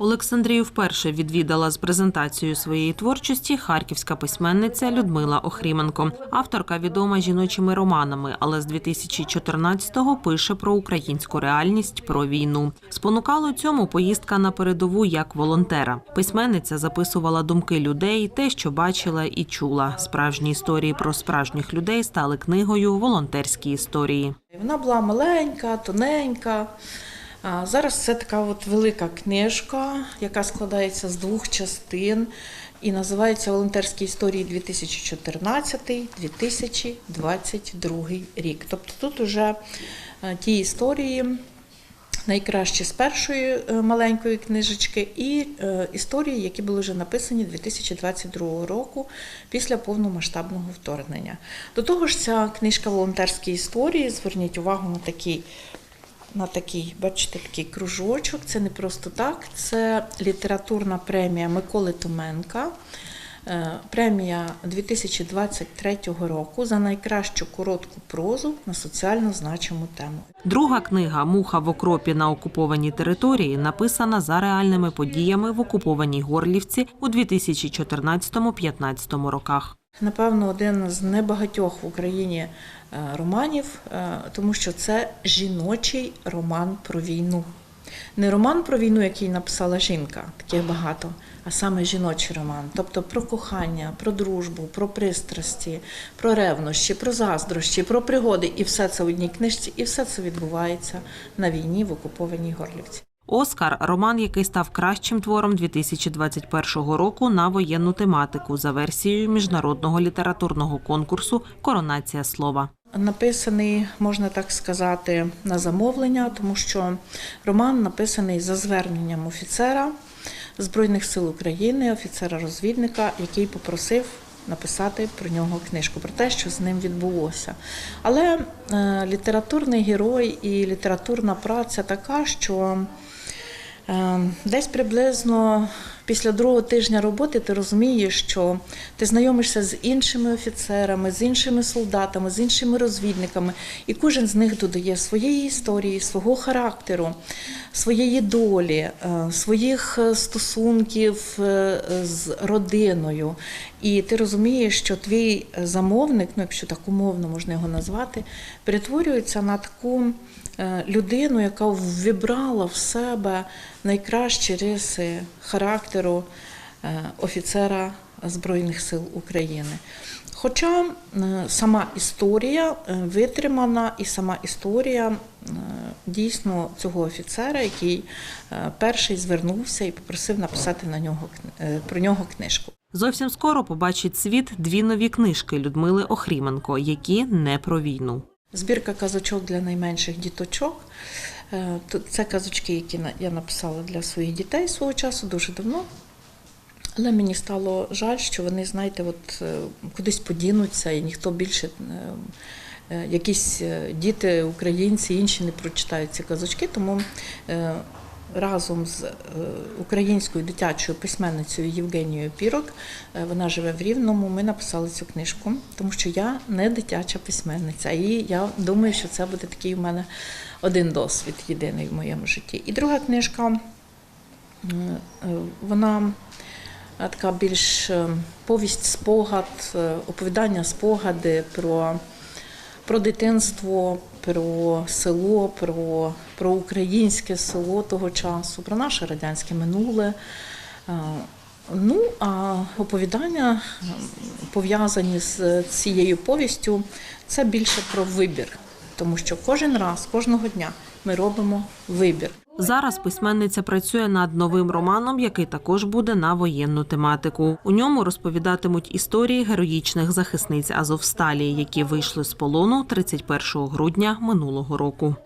Олександрію вперше відвідала з презентацією своєї творчості харківська письменниця Людмила Охріменко. Авторка відома жіночими романами, але з 2014-го пише про українську реальність, про війну. Спонукало цьому поїздка на передову як волонтера. Письменниця записувала думки людей, те, що бачила і чула. Справжні історії про справжніх людей стали книгою Волонтерські історії. Вона була маленька, тоненька. Зараз це така от велика книжка, яка складається з двох частин і називається Волонтерські історії 2014-2022 рік. Тобто тут вже е, ті історії. Найкращі з першої е, маленької книжечки і е, історії, які були вже написані 2022 року після повномасштабного вторгнення. До того ж, ця книжка волонтерські історії. Зверніть увагу на такий, на такий, бачите, такий кружочок. Це не просто так. Це літературна премія Миколи Томенка. Е, Премія 2023 року за найкращу коротку прозу на соціально значиму тему. Друга книга Муха в окропі на окупованій території написана за реальними подіями в окупованій Горлівці у 2014-15 роках. Напевно, один з небагатьох в Україні е, романів, е, тому що це жіночий роман про війну. Не роман про війну, який написала жінка, таких багато, а саме жіночий роман. Тобто про кохання, про дружбу, про пристрасті, про ревнощі, про заздрощі, про пригоди. І все це в одній книжці, і все це відбувається на війні в окупованій Горлівці. Оскар роман, який став кращим твором 2021 року на воєнну тематику за версією міжнародного літературного конкурсу Коронація слова. Написаний, можна так сказати, на замовлення, тому що роман написаний за зверненням офіцера Збройних сил України, офіцера-розвідника, який попросив написати про нього книжку, про те, що з ним відбулося. Але е, літературний герой і літературна праця така, що Е, Десь приблизно після другого тижня роботи ти розумієш, що ти знайомишся з іншими офіцерами, з іншими солдатами, з іншими розвідниками, і кожен з них додає своєї історії, свого характеру, своєї долі, е, своїх е, стосунків е, з родиною. І ти розумієш, що твій замовник, ну якщо так умовно можна його назвати, перетворюється на таку людину, яка вібрала в себе найкращі риси характеру е, офіцера Збройних сил України. Хоча е, сама історія е, витримана, і сама історія дійсно цього офіцера, який перший звернувся і попросив написати на нього про нього книжку. Зовсім скоро побачить світ дві нові книжки Людмили Охріменко, які не про війну. Збірка казочок для найменших діточок. Е, Це казочки, які я написала для своїх дітей свого часу дуже давно. Але мені стало жаль, що вони, знаєте, от е, кудись подінуться, і ніхто більше, е, якісь діти, українці, інші не прочитають ці казочки. Тому разом з е, українською дитячою письменницею Євгенією Пірок, е, вона живе в Рівному, ми написали цю книжку, тому що я не дитяча письменниця. І я думаю, що це буде такий у мене один досвід єдиний в моєму житті. І друга книжка, е, вона така більш повість, спогад, оповідання, спогади про, про дитинство, про село, про, про українське село того часу, про наше радянське минуле. Е, Ну, а оповідання, пов'язані з цією повістю, це більше про вибір, тому що кожен раз, кожного дня ми робимо вибір. Зараз письменниця працює над новим романом, який також буде на воєнну тематику. У ньому розповідатимуть історії героїчних захисниць Азовсталі, які вийшли з полону 31 грудня минулого року.